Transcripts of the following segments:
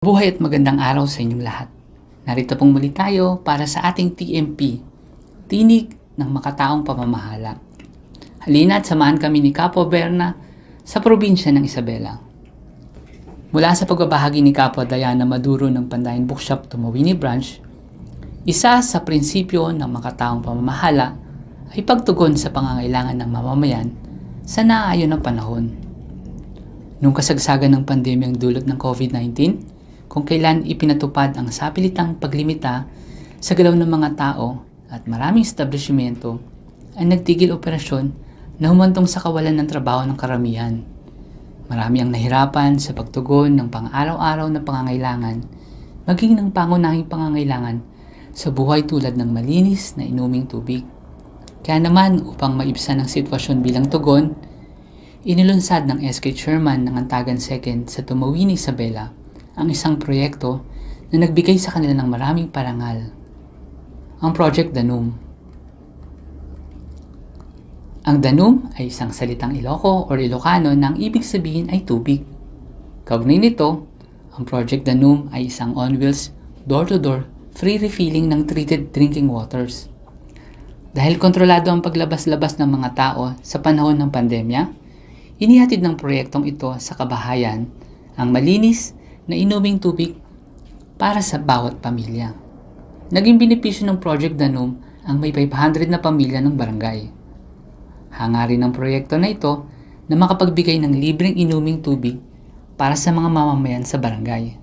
Buhay at magandang araw sa inyong lahat. Narito pong muli tayo para sa ating TMP, Tinig ng Makataong Pamamahala. Halina at samahan kami ni Capo Berna sa probinsya ng Isabela. Mula sa pagbabahagi ni Capo Diana Maduro ng Pandayan Bookshop Tumawini Branch, isa sa prinsipyo ng makataong pamamahala ay pagtugon sa pangangailangan ng mamamayan sa naayon ng panahon. Nung kasagsagan ng pandemyang dulot ng COVID-19, kung kailan ipinatupad ang sapilitang paglimita sa galaw ng mga tao at maraming establishmento ay nagtigil operasyon na humantong sa kawalan ng trabaho ng karamihan. Marami ang nahirapan sa pagtugon ng pang-araw-araw na pangangailangan, maging ng pangunahing pangangailangan sa buhay tulad ng malinis na inuming tubig. Kaya naman upang maibsan ang sitwasyon bilang tugon, inilunsad ng SK Chairman ng Antagan 2nd sa Tumawini, Isabela ang isang proyekto na nagbigay sa kanila ng maraming parangal. Ang Project Danum. Ang Danum ay isang salitang Iloco or Ilocano na ang ibig sabihin ay tubig. Kaugnay nito, ang Project Danum ay isang on-wheels, door-to-door, free refilling ng treated drinking waters. Dahil kontrolado ang paglabas-labas ng mga tao sa panahon ng pandemya, inihatid ng proyektong ito sa kabahayan ang malinis na inuming tubig para sa bawat pamilya. Naging benepisyo ng Project Danum ang may 500 na pamilya ng barangay. Hangarin ng proyekto na ito na makapagbigay ng libreng inuming tubig para sa mga mamamayan sa barangay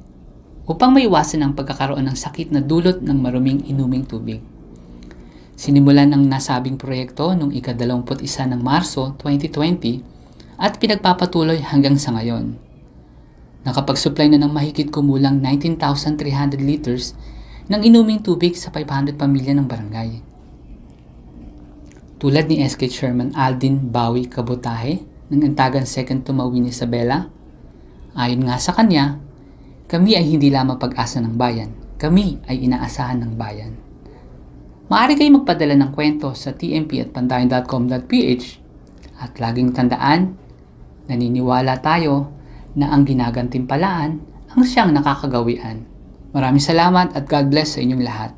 upang maiwasan ang pagkakaroon ng sakit na dulot ng maruming inuming tubig. Sinimulan ng nasabing proyekto noong ika-21 ng Marso 2020 at pinagpapatuloy hanggang sa ngayon. Nakapag-supply na ng mahigit kumulang 19,300 liters ng inuming tubig sa 500 pamilya ng barangay. Tulad ni SK Chairman Aldin Bawi Kabutahe ng Antagan 2nd Tumawin Isabela, ayon nga sa kanya, kami ay hindi lamang pag-asa ng bayan, kami ay inaasahan ng bayan. Maaari kayo magpadala ng kwento sa tmp at pandayan.com.ph at laging tandaan, naniniwala tayo na ang ginagantimpalaan ang siyang nakakagawian. Maraming salamat at God bless sa inyong lahat.